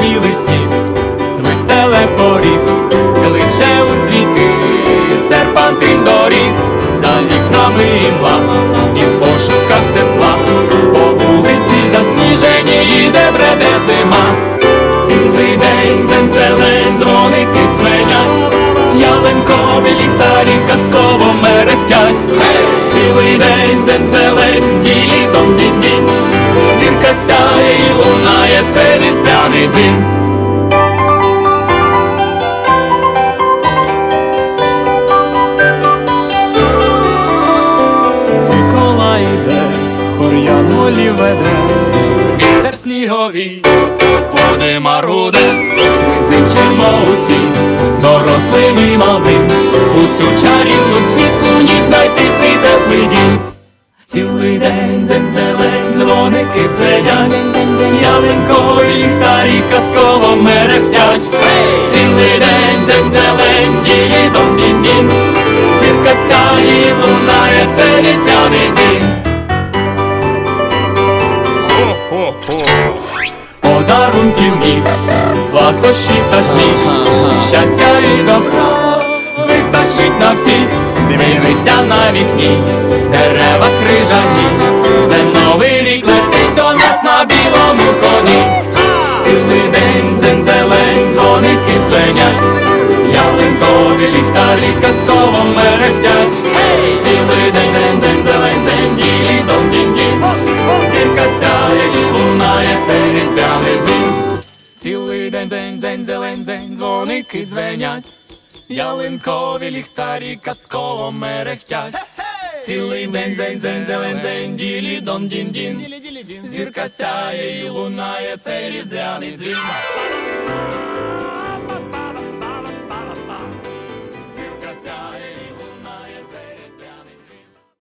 Білий сніг вистеле поріг, лише у світи серпантин доріг, за вікнами імла, і в пошуках тепла, по вулиці засніжені, іде бреде зима. Ялинкові ліхтарі казково мерехтять. Цілий день дзень-зелень, ділі дом дінь Зірка сяє і лунає, це різдвяний дзвін. Микола йде, хор'ян волі веде, вітер сніговий, води маруде, ми зичимо усі, дорослим і малим, у цю чарівну світлу ні знайти свій теплий дім. Цілий день дзень-зелень, дзвоники дзвенять, ялинкові ліхтарі казково мерехтять. Цілий день дзень-зелень, ділі дом дін дін Зірка сяє, лунає, це різдвяний день. Подарунків міг, ласощів та сміх, щастя і добра вистачить на всіх. Дивися на вікні, дерева крижані, це новий рік летить до нас на білому коні. Цілий день дзень-зелень, дзвоники дзвенять, ялинкові ліхтарі казково мерехтять. Цілий день дзень дзень зелень дзень дзвоники дзвенять, ялинкові ліхтарі казково мерехтять. Цілий день дзень дзень зелень дзень ділі дон дін дін Зірка сяє і лунає, цей різдвяний дзвін.